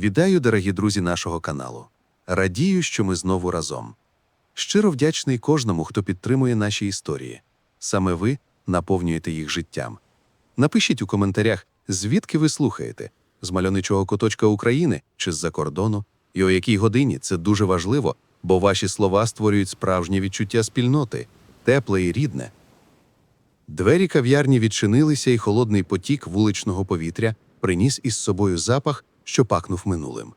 Вітаю, дорогі друзі нашого каналу. Радію, що ми знову разом. Щиро вдячний кожному, хто підтримує наші історії. Саме ви наповнюєте їх життям. Напишіть у коментарях, звідки ви слухаєте з мальовничого куточка України чи з-за кордону, і о якій годині це дуже важливо, бо ваші слова створюють справжнє відчуття спільноти, тепле і рідне. Двері кав'ярні відчинилися, і холодний потік вуличного повітря приніс із собою запах, що пахнув минулим.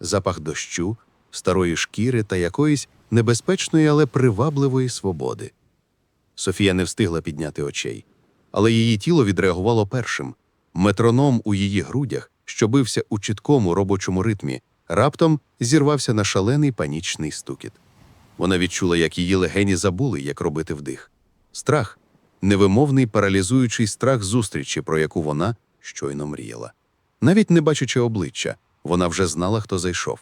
Запах дощу, старої шкіри та якоїсь небезпечної, але привабливої свободи. Софія не встигла підняти очей, але її тіло відреагувало першим. Метроном у її грудях, що бився у чіткому робочому ритмі, раптом зірвався на шалений панічний стукіт. Вона відчула, як її легені забули, як робити вдих. Страх невимовний паралізуючий страх зустрічі, про яку вона щойно мріяла. Навіть не бачачи обличчя, вона вже знала, хто зайшов.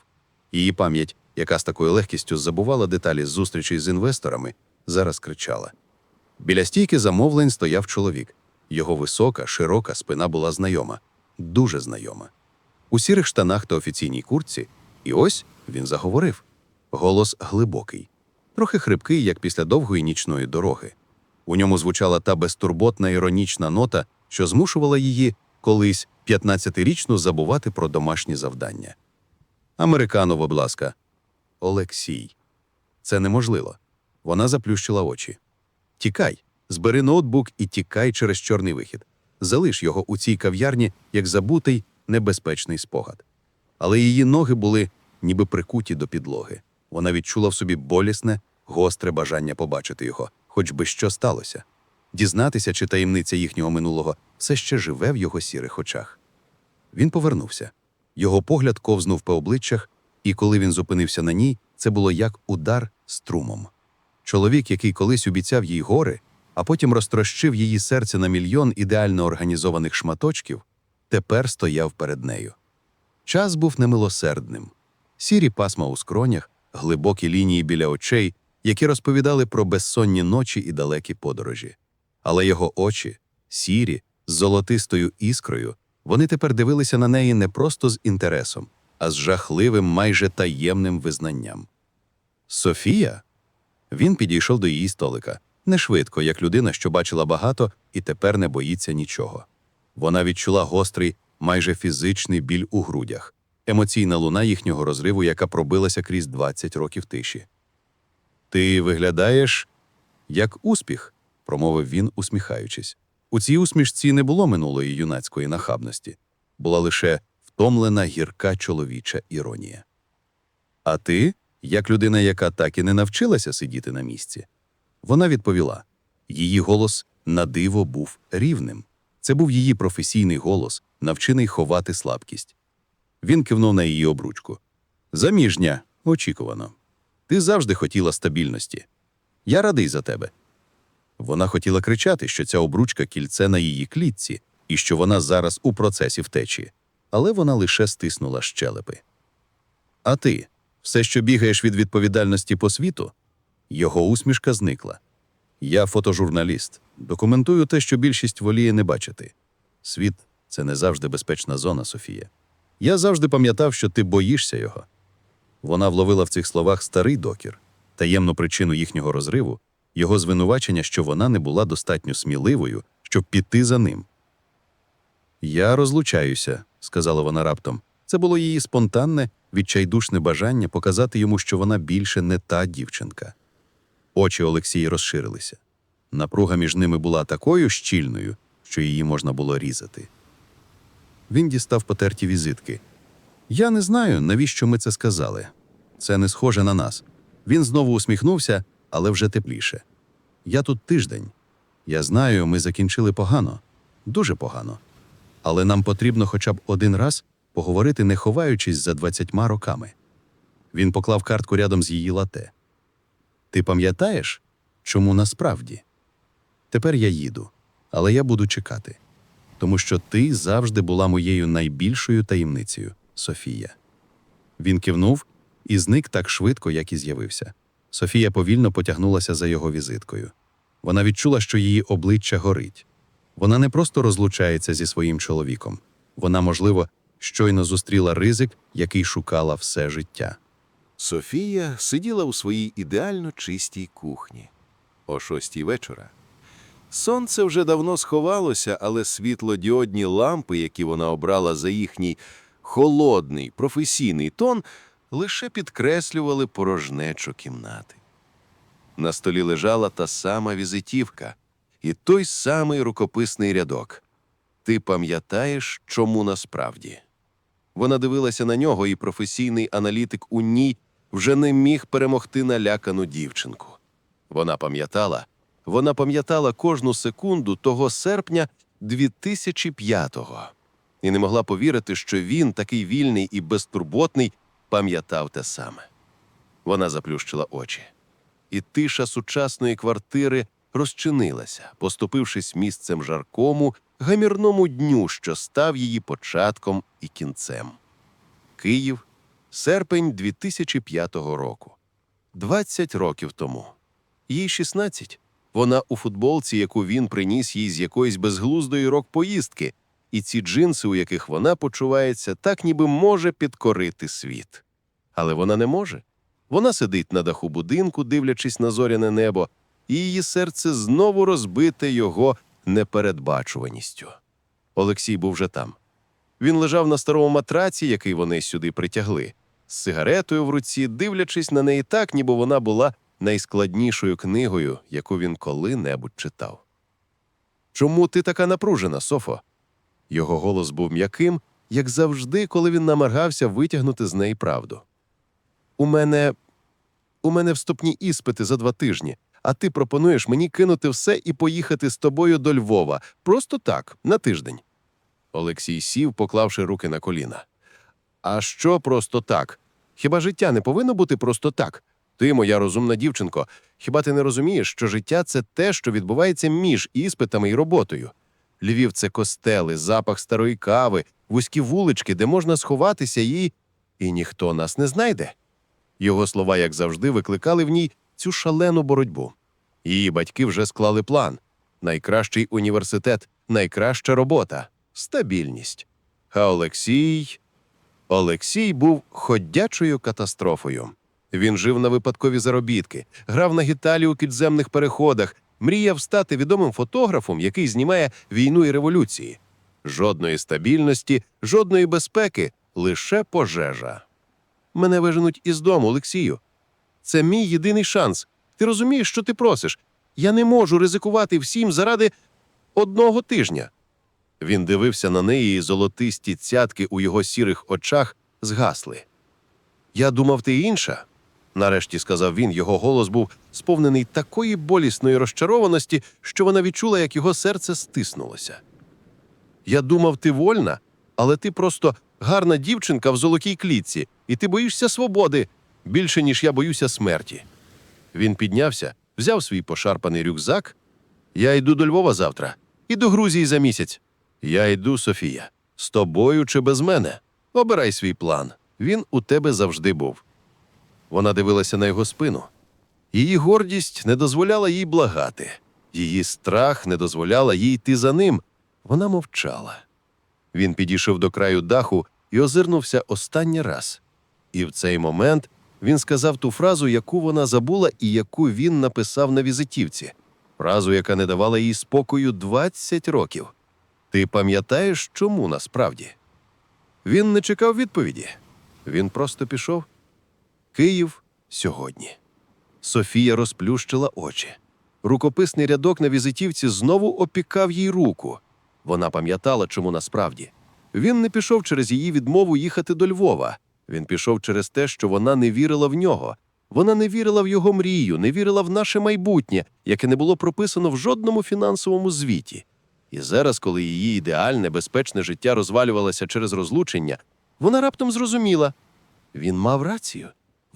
Її пам'ять, яка з такою легкістю забувала деталі зустрічей з інвесторами, зараз кричала. Біля стійки замовлень стояв чоловік. Його висока, широка спина була знайома, дуже знайома. У сірих штанах та офіційній куртці, і ось він заговорив. Голос глибокий, трохи хрипкий, як після довгої нічної дороги. У ньому звучала та безтурботна іронічна нота, що змушувала її колись 15-річну забувати про домашні завдання. Американо, будь ласка. Олексій. Це неможливо. Вона заплющила очі. Тікай, збери ноутбук і тікай через чорний вихід. Залиш його у цій кав'ярні як забутий, небезпечний спогад. Але її ноги були ніби прикуті до підлоги. Вона відчула в собі болісне, гостре бажання побачити його, хоч би що сталося. Дізнатися, чи таємниця їхнього минулого все ще живе в його сірих очах. Він повернувся. Його погляд ковзнув по обличчях, і коли він зупинився на ній, це було як удар струмом. Чоловік, який колись обіцяв їй гори, а потім розтрощив її серце на мільйон ідеально організованих шматочків, тепер стояв перед нею. Час був немилосердним. Сірі пасма у скронях, глибокі лінії біля очей, які розповідали про безсонні ночі і далекі подорожі. Але його очі, сірі, з золотистою іскрою, вони тепер дивилися на неї не просто з інтересом, а з жахливим, майже таємним визнанням. Софія? Він підійшов до її столика, не швидко, як людина, що бачила багато і тепер не боїться нічого. Вона відчула гострий, майже фізичний біль у грудях, емоційна луна їхнього розриву, яка пробилася крізь 20 років тиші. Ти виглядаєш як успіх, промовив він, усміхаючись. У цій усмішці не було минулої юнацької нахабності, була лише втомлена гірка чоловіча іронія. А ти, як людина, яка так і не навчилася сидіти на місці, вона відповіла: її голос на диво був рівним. Це був її професійний голос, навчений ховати слабкість. Він кивнув на її обручку. Заміжня, очікувано. Ти завжди хотіла стабільності. Я радий за тебе. Вона хотіла кричати, що ця обручка кільце на її клітці і що вона зараз у процесі втечі, але вона лише стиснула щелепи. А ти все, що бігаєш від відповідальності по світу? Його усмішка зникла. Я фотожурналіст, документую те, що більшість воліє не бачити. Світ це не завжди безпечна зона, Софія. Я завжди пам'ятав, що ти боїшся його. Вона вловила в цих словах старий докір, таємну причину їхнього розриву, його звинувачення, що вона не була достатньо сміливою, щоб піти за ним. Я розлучаюся, сказала вона раптом. Це було її спонтанне, відчайдушне бажання показати йому, що вона більше не та дівчинка. Очі Олексії розширилися. Напруга між ними була такою щільною, що її можна було різати. Він дістав потерті візитки. Я не знаю, навіщо ми це сказали. Це не схоже на нас. Він знову усміхнувся, але вже тепліше. Я тут тиждень. Я знаю, ми закінчили погано, дуже погано. Але нам потрібно хоча б один раз поговорити, не ховаючись за двадцятьма роками. Він поклав картку рядом з її лате. Ти пам'ятаєш, чому насправді? Тепер я їду, але я буду чекати, тому що ти завжди була моєю найбільшою таємницею, Софія. Він кивнув і зник так швидко, як і з'явився. Софія повільно потягнулася за його візиткою. Вона відчула, що її обличчя горить. Вона не просто розлучається зі своїм чоловіком, вона, можливо, Щойно зустріла ризик, який шукала все життя. Софія сиділа у своїй ідеально чистій кухні о шостій вечора. Сонце вже давно сховалося, але світлодіодні лампи, які вона обрала за їхній холодний професійний тон, лише підкреслювали порожнечу кімнати. На столі лежала та сама візитівка і той самий рукописний рядок. Ти пам'ятаєш, чому насправді? Вона дивилася на нього, і професійний аналітик у ній вже не міг перемогти налякану дівчинку. Вона пам'ятала, вона пам'ятала кожну секунду того серпня 2005-го і не могла повірити, що він, такий вільний і безтурботний, пам'ятав те саме. Вона заплющила очі, і тиша сучасної квартири розчинилася, поступившись місцем жаркому, гамірному дню, що став її початком і кінцем. Київ, серпень 2005 року. 20 років тому. Їй 16. Вона у футболці, яку він приніс їй з якоїсь безглуздої рок-поїздки, і ці джинси, у яких вона почувається, так ніби може підкорити світ. Але вона не може. Вона сидить на даху будинку, дивлячись на зоряне небо, і її серце знову розбите його непередбачуваністю. Олексій був вже там. Він лежав на старому матраці, який вони сюди притягли, з сигаретою в руці, дивлячись на неї так, ніби вона була найскладнішою книгою, яку він коли-небудь читав. Чому ти така напружена, Софо? Його голос був м'яким, як завжди, коли він намагався витягнути з неї правду. У мене. У мене вступні іспити за два тижні, а ти пропонуєш мені кинути все і поїхати з тобою до Львова. Просто так, на тиждень. Олексій сів, поклавши руки на коліна. А що просто так? Хіба життя не повинно бути просто так? Ти, моя розумна дівчинко, хіба ти не розумієш, що життя це те, що відбувається між іспитами і роботою? Львів це костели, запах старої кави, вузькі вулички, де можна сховатися і. і ніхто нас не знайде. Його слова, як завжди, викликали в ній цю шалену боротьбу. Її батьки вже склали план: найкращий університет, найкраща робота, стабільність. А Олексій. Олексій був ходячою катастрофою. Він жив на випадкові заробітки, грав на гіталі у підземних переходах, мріяв стати відомим фотографом, який знімає війну і революції. Жодної стабільності, жодної безпеки, лише пожежа. Мене виженуть із дому, Олексію. Це мій єдиний шанс. Ти розумієш, що ти просиш? Я не можу ризикувати всім заради одного тижня. Він дивився на неї, і золотисті цятки у його сірих очах згасли. Я думав, ти інша. Нарешті сказав він, його голос був сповнений такої болісної розчарованості, що вона відчула, як його серце стиснулося. Я думав, ти вольна, але ти просто гарна дівчинка в золотій клітці, і ти боїшся свободи більше, ніж я боюся смерті. Він піднявся, взяв свій пошарпаний рюкзак. Я йду до Львова завтра і до Грузії за місяць. Я йду, Софія, з тобою чи без мене. Обирай свій план. Він у тебе завжди був. Вона дивилася на його спину. Її гордість не дозволяла їй благати, її страх не дозволяла їй йти за ним. Вона мовчала. Він підійшов до краю даху і озирнувся останній раз. І в цей момент він сказав ту фразу, яку вона забула і яку він написав на візитівці, фразу, яка не давала їй спокою 20 років. Ти пам'ятаєш, чому насправді? Він не чекав відповіді. Він просто пішов. Київ сьогодні. Софія розплющила очі. Рукописний рядок на візитівці знову опікав їй руку. Вона пам'ятала, чому насправді. Він не пішов через її відмову їхати до Львова. Він пішов через те, що вона не вірила в нього. Вона не вірила в його мрію, не вірила в наше майбутнє, яке не було прописано в жодному фінансовому звіті. І зараз, коли її ідеальне, безпечне життя розвалювалося через розлучення, вона раптом зрозуміла він мав рацію.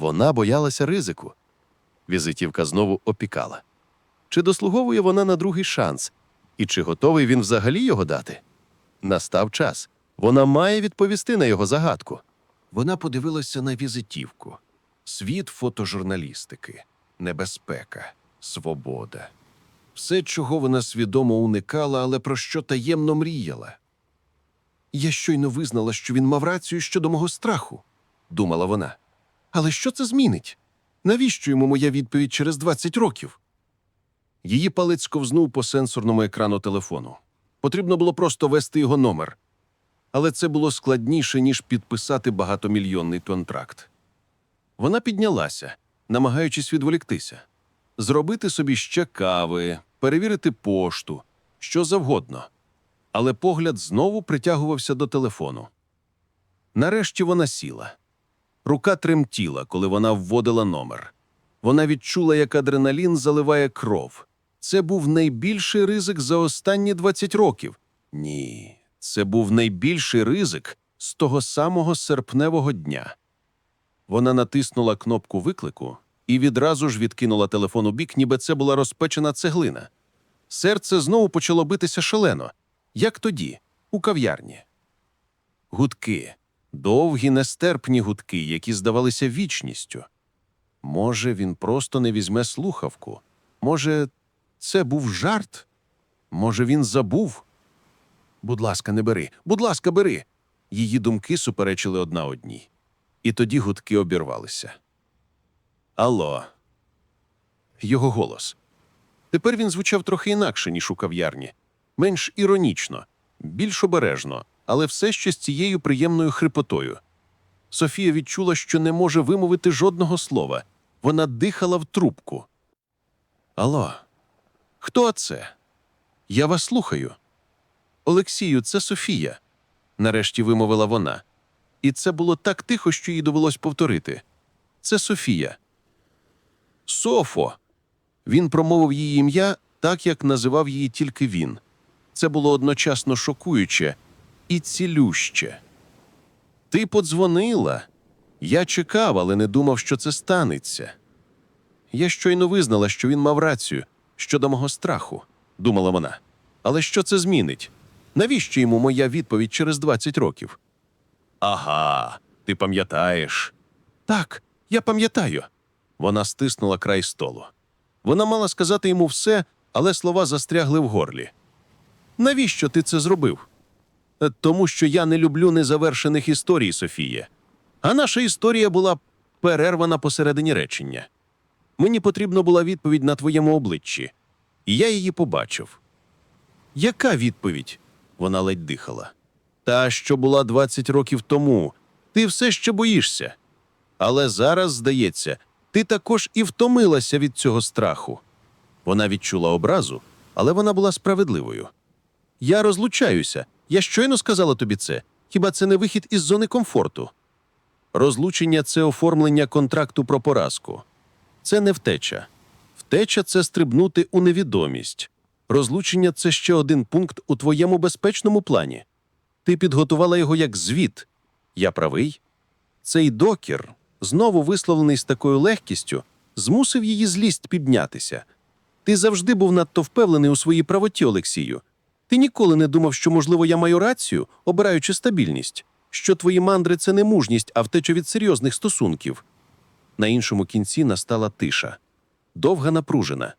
Вона боялася ризику. Візитівка знову опікала. Чи дослуговує вона на другий шанс? І чи готовий він взагалі його дати? Настав час. Вона має відповісти на його загадку. Вона подивилася на візитівку. Світ фотожурналістики, небезпека, свобода. Все, чого вона свідомо уникала, але про що таємно мріяла. Я щойно визнала, що він мав рацію щодо мого страху, думала вона. Але що це змінить? Навіщо йому моя відповідь через 20 років? Її палець ковзнув по сенсорному екрану телефону. Потрібно було просто ввести його номер. Але це було складніше, ніж підписати багатомільйонний контракт. Вона піднялася, намагаючись відволіктися, зробити собі ще кави, перевірити пошту, що завгодно. Але погляд знову притягувався до телефону. Нарешті вона сіла. Рука тремтіла, коли вона вводила номер. Вона відчула, як адреналін заливає кров. Це був найбільший ризик за останні 20 років. Ні, це був найбільший ризик з того самого серпневого дня. Вона натиснула кнопку виклику і відразу ж відкинула телефон у бік, ніби це була розпечена цеглина. Серце знову почало битися шалено, як тоді, у кав'ярні. Гудки, довгі нестерпні гудки, які здавалися вічністю. Може, він просто не візьме слухавку. Може, це був жарт? Може, він забув? Будь ласка, не бери, будь ласка, бери. Її думки суперечили одна одній. І тоді гудки обірвалися. Алло. Його голос. Тепер він звучав трохи інакше, ніж у кав'ярні, менш іронічно, більш обережно, але все ще з цією приємною хрипотою. Софія відчула, що не може вимовити жодного слова. Вона дихала в трубку. Алло, хто це? Я вас слухаю. Олексію, це Софія, нарешті вимовила вона. І це було так тихо, що їй довелось повторити. Це Софія. Софо. Він промовив її ім'я так, як називав її тільки він. Це було одночасно шокуюче і цілюще. Ти подзвонила. Я чекав, але не думав, що це станеться. Я щойно визнала, що він мав рацію щодо мого страху, думала вона. Але що це змінить? Навіщо йому моя відповідь через 20 років? Ага, ти пам'ятаєш. Так, я пам'ятаю. Вона стиснула край столу. Вона мала сказати йому все, але слова застрягли в горлі. Навіщо ти це зробив? «Е, Тому що я не люблю незавершених історій, Софія. А наша історія була перервана посередині речення. Мені потрібна була відповідь на твоєму обличчі, і я її побачив. Яка відповідь? Вона ледь дихала. Та, що була 20 років тому. Ти все ще боїшся. Але зараз, здається, ти також і втомилася від цього страху. Вона відчула образу, але вона була справедливою. Я розлучаюся. Я щойно сказала тобі це. Хіба це не вихід із зони комфорту? Розлучення це оформлення контракту про поразку. Це не втеча. Втеча це стрибнути у невідомість. Розлучення це ще один пункт у твоєму безпечному плані. Ти підготувала його як звіт. Я правий? Цей докір, знову висловлений з такою легкістю, змусив її злість піднятися. Ти завжди був надто впевнений у своїй правоті, Олексію. Ти ніколи не думав, що, можливо, я маю рацію, обираючи стабільність, що твої мандри це не мужність, а втеча від серйозних стосунків. На іншому кінці настала тиша. Довга напружена.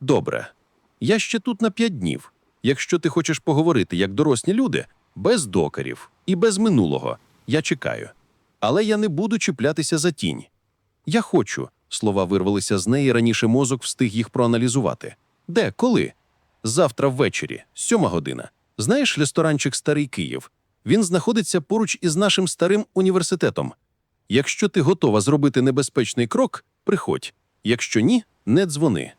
Добре. Я ще тут на п'ять днів. Якщо ти хочеш поговорити як дорослі люди, без докарів і без минулого, я чекаю. Але я не буду чіплятися за тінь. Я хочу. Слова вирвалися з неї, раніше мозок встиг їх проаналізувати. Де, коли? Завтра ввечері, сьома година. Знаєш ресторанчик Старий Київ? Він знаходиться поруч із нашим старим університетом. Якщо ти готова зробити небезпечний крок, приходь. Якщо ні, не дзвони.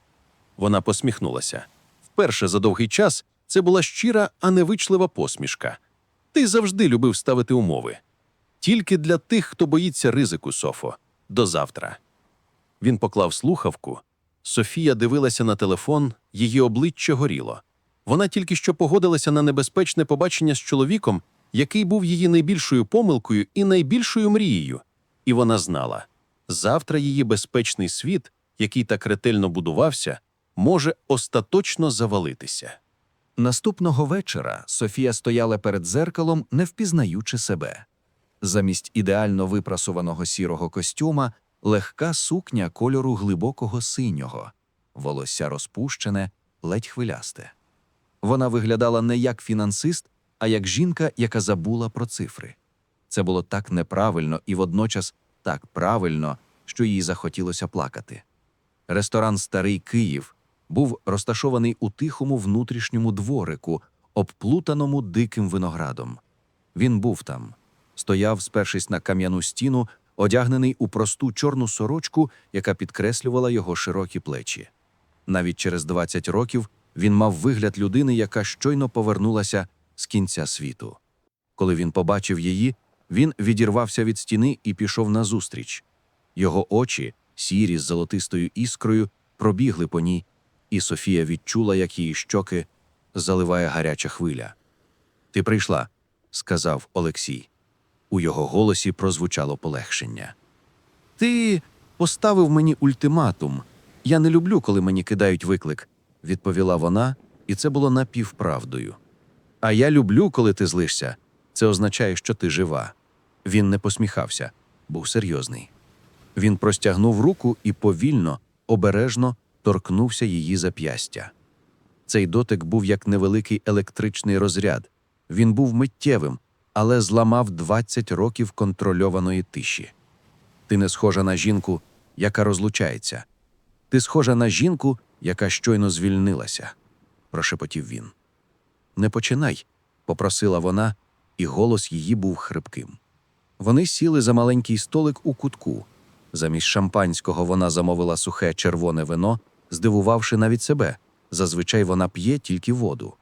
Вона посміхнулася. Вперше за довгий час це була щира, а невичлива посмішка. Ти завжди любив ставити умови. Тільки для тих, хто боїться ризику, Софо. До завтра. Він поклав слухавку. Софія дивилася на телефон, її обличчя горіло. Вона тільки що погодилася на небезпечне побачення з чоловіком, який був її найбільшою помилкою і найбільшою мрією. І вона знала, завтра її безпечний світ, який так ретельно будувався, може остаточно завалитися. Наступного вечора Софія стояла перед зеркалом, не впізнаючи себе. Замість ідеально випрасованого сірого костюма легка сукня кольору глибокого синього, волосся розпущене, ледь хвилясте. Вона виглядала не як фінансист, а як жінка, яка забула про цифри. Це було так неправильно і водночас так правильно, що їй захотілося плакати. Ресторан Старий Київ був розташований у тихому внутрішньому дворику, обплутаному диким виноградом. Він був там, стояв, спершись на кам'яну стіну, одягнений у просту чорну сорочку, яка підкреслювала його широкі плечі. Навіть через 20 років він мав вигляд людини, яка щойно повернулася з кінця світу. Коли він побачив її, він відірвався від стіни і пішов назустріч. Його очі, сірі з золотистою іскрою, пробігли по ній, і Софія відчула, як її щоки заливає гаряча хвиля. Ти прийшла, сказав Олексій. У його голосі прозвучало полегшення. Ти поставив мені ультиматум. Я не люблю, коли мені кидають виклик, відповіла вона, і це було напівправдою. А я люблю, коли ти злишся. Це означає, що ти жива. Він не посміхався, був серйозний. Він простягнув руку і повільно, обережно торкнувся її зап'ястя. Цей дотик був як невеликий електричний розряд. Він був миттєвим, але зламав 20 років контрольованої тиші. Ти не схожа на жінку, яка розлучається. Ти схожа на жінку, яка щойно звільнилася, прошепотів він. Не починай, попросила вона, і голос її був хрипким. Вони сіли за маленький столик у кутку. Замість шампанського вона замовила сухе червоне вино, здивувавши навіть себе. Зазвичай вона п'є тільки воду.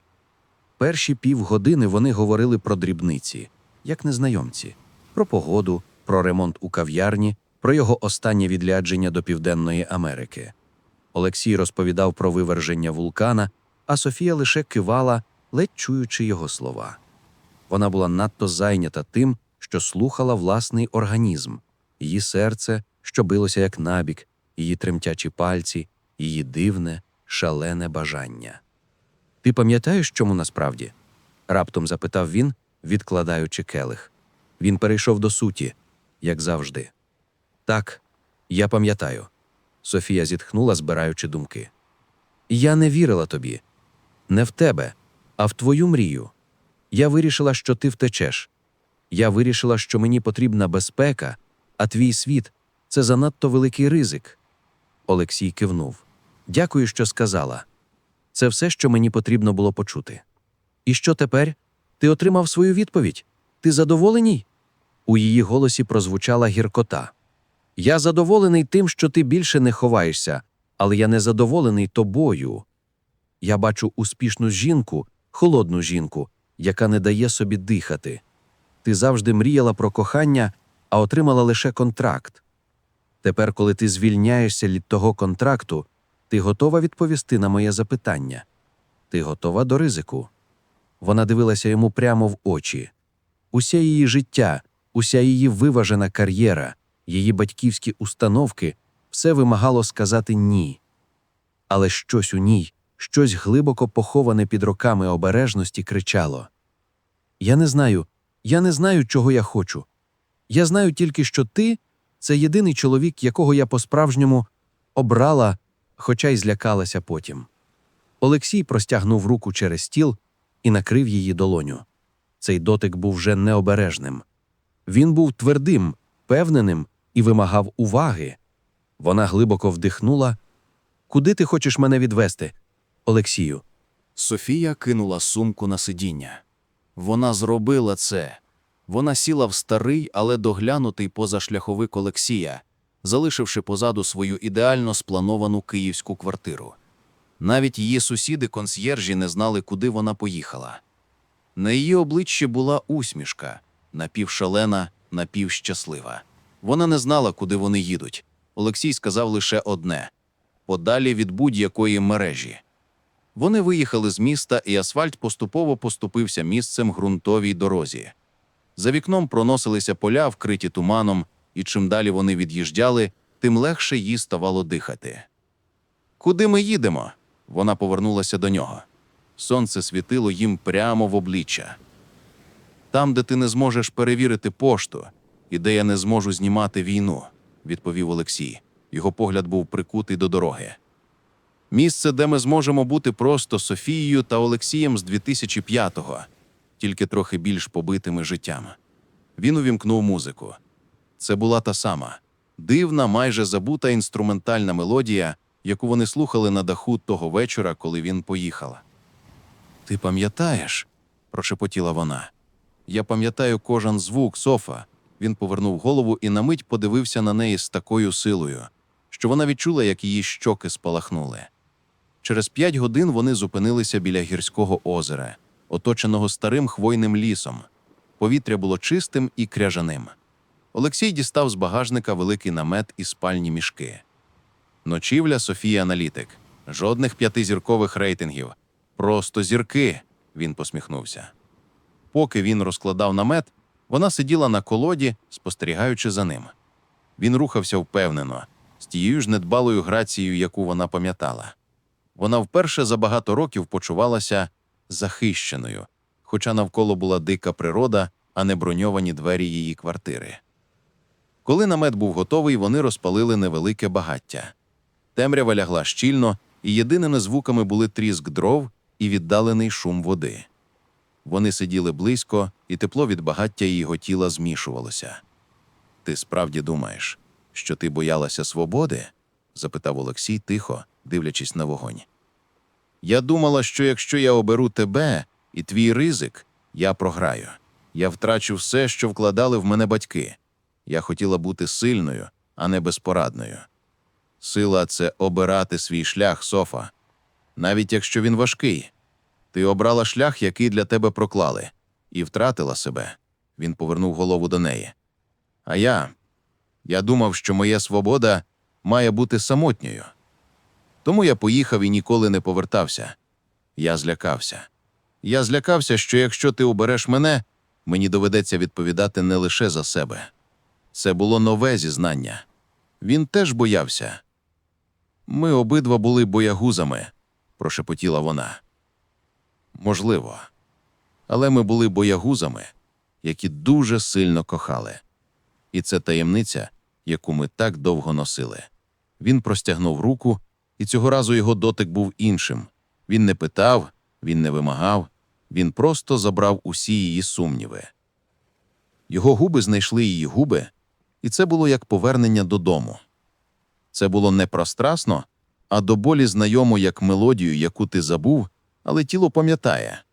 Перші півгодини вони говорили про дрібниці, як незнайомці, про погоду, про ремонт у кав'ярні, про його останнє відрядження до Південної Америки. Олексій розповідав про виверження вулкана, а Софія лише кивала, ледь чуючи його слова. Вона була надто зайнята тим, що слухала власний організм, її серце, що билося як набік, її тремтячі пальці, її дивне, шалене бажання. Ти пам'ятаєш, чому насправді? раптом запитав він, відкладаючи келих. Він перейшов до суті, як завжди. Так, я пам'ятаю. Софія зітхнула, збираючи думки. Я не вірила тобі. Не в тебе, а в твою мрію. Я вирішила, що ти втечеш. Я вирішила, що мені потрібна безпека, а твій світ це занадто великий ризик. Олексій кивнув. Дякую, що сказала. Це все, що мені потрібно було почути. І що тепер? Ти отримав свою відповідь? Ти задоволений? У її голосі прозвучала гіркота. Я задоволений тим, що ти більше не ховаєшся, але я не задоволений тобою. Я бачу успішну жінку, холодну жінку, яка не дає собі дихати. Ти завжди мріяла про кохання, а отримала лише контракт. Тепер, коли ти звільняєшся від того контракту, ти готова відповісти на моє запитання. Ти готова до ризику. Вона дивилася йому прямо в очі. Усе її життя, уся її виважена кар'єра, її батьківські установки все вимагало сказати ні. Але щось у ній, щось глибоко поховане під роками обережності, кричало: Я не знаю, я не знаю, чого я хочу. Я знаю тільки, що ти це єдиний чоловік, якого я по-справжньому обрала, хоча й злякалася потім. Олексій простягнув руку через стіл і накрив її долоню. Цей дотик був вже необережним. Він був твердим, певненим і вимагав уваги. Вона глибоко вдихнула. Куди ти хочеш мене відвести, Олексію? Софія кинула сумку на сидіння. Вона зробила це. Вона сіла в старий, але доглянутий позашляховик Олексія, залишивши позаду свою ідеально сплановану київську квартиру. Навіть її сусіди-консьєржі не знали, куди вона поїхала. На її обличчі була усмішка, напівшалена, напівщаслива. Вона не знала, куди вони їдуть. Олексій сказав лише одне подалі від будь-якої мережі. Вони виїхали з міста, і асфальт поступово поступився місцем ґрунтовій дорозі. За вікном проносилися поля, вкриті туманом, і чим далі вони від'їжджали, тим легше їй ставало дихати. Куди ми їдемо? Вона повернулася до нього. Сонце світило їм прямо в обличчя. Там, де ти не зможеш перевірити пошту, і де я не зможу знімати війну, відповів Олексій. Його погляд був прикутий до дороги. Місце, де ми зможемо бути просто Софією та Олексієм з 2005-го. тільки трохи більш побитими життям. Він увімкнув музику. Це була та сама дивна, майже забута інструментальна мелодія, яку вони слухали на даху того вечора, коли він поїхав. Ти пам'ятаєш? прошепотіла вона. Я пам'ятаю кожен звук Софа. Він повернув голову і на мить подивився на неї з такою силою, що вона відчула, як її щоки спалахнули. Через п'ять годин вони зупинилися біля гірського озера, оточеного старим хвойним лісом. Повітря було чистим і кряжаним. Олексій дістав з багажника великий намет і спальні мішки. Ночівля Софія Аналітик. Жодних п'ятизіркових рейтингів. Просто зірки, він посміхнувся. Поки він розкладав намет, вона сиділа на колоді, спостерігаючи за ним. Він рухався впевнено, з тією ж недбалою грацією, яку вона пам'ятала. Вона вперше за багато років почувалася захищеною, хоча навколо була дика природа, а не броньовані двері її квартири. Коли намет був готовий, вони розпалили невелике багаття. Темрява лягла щільно, і єдиними звуками були тріск дров і віддалений шум води. Вони сиділи близько, і тепло від багаття її тіла змішувалося. Ти справді думаєш, що ти боялася свободи? запитав Олексій тихо, дивлячись на вогонь. Я думала, що якщо я оберу тебе і твій ризик, я програю. Я втрачу все, що вкладали в мене батьки. Я хотіла бути сильною, а не безпорадною. Сила це обирати свій шлях, Софа. Навіть якщо він важкий. Ти обрала шлях, який для тебе проклали, і втратила себе. Він повернув голову до неї. А я. Я думав, що моя свобода має бути самотньою. Тому я поїхав і ніколи не повертався. Я злякався. Я злякався, що якщо ти обереш мене, мені доведеться відповідати не лише за себе. Це було нове зізнання. Він теж боявся. Ми обидва були боягузами, прошепотіла вона. Можливо. Але ми були боягузами, які дуже сильно кохали. І це таємниця, яку ми так довго носили. Він простягнув руку, і цього разу його дотик був іншим. Він не питав, він не вимагав, він просто забрав усі її сумніви. Його губи знайшли її губи, і це було як повернення додому. Це було не прострасно, а до болі знайомо як мелодію, яку ти забув, але тіло пам'ятає.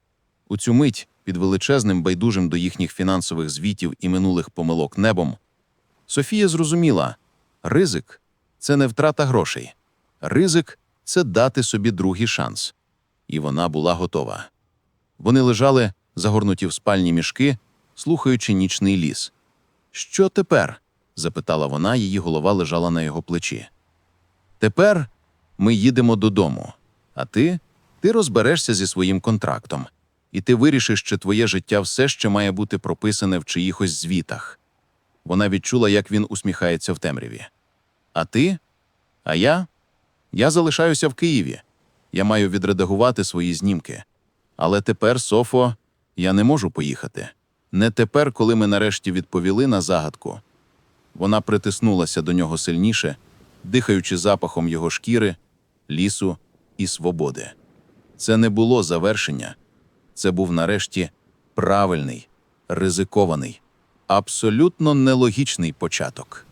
У цю мить, під величезним байдужим до їхніх фінансових звітів і минулих помилок небом, Софія зрозуміла ризик це не втрата грошей, ризик це дати собі другий шанс. І вона була готова. Вони лежали, загорнуті в спальні мішки, слухаючи нічний ліс. Що тепер? Запитала вона, її голова лежала на його плечі. Тепер ми їдемо додому, а ти, ти розберешся зі своїм контрактом, і ти вирішиш, чи твоє життя все ще має бути прописане в чиїхось звітах. Вона відчула, як він усміхається в темряві. А ти? А я? Я залишаюся в Києві. Я маю відредагувати свої знімки. Але тепер, Софо, я не можу поїхати. Не тепер, коли ми нарешті відповіли на загадку. Вона притиснулася до нього сильніше, дихаючи запахом його шкіри, лісу і свободи. Це не було завершення, це був нарешті правильний, ризикований, абсолютно нелогічний початок.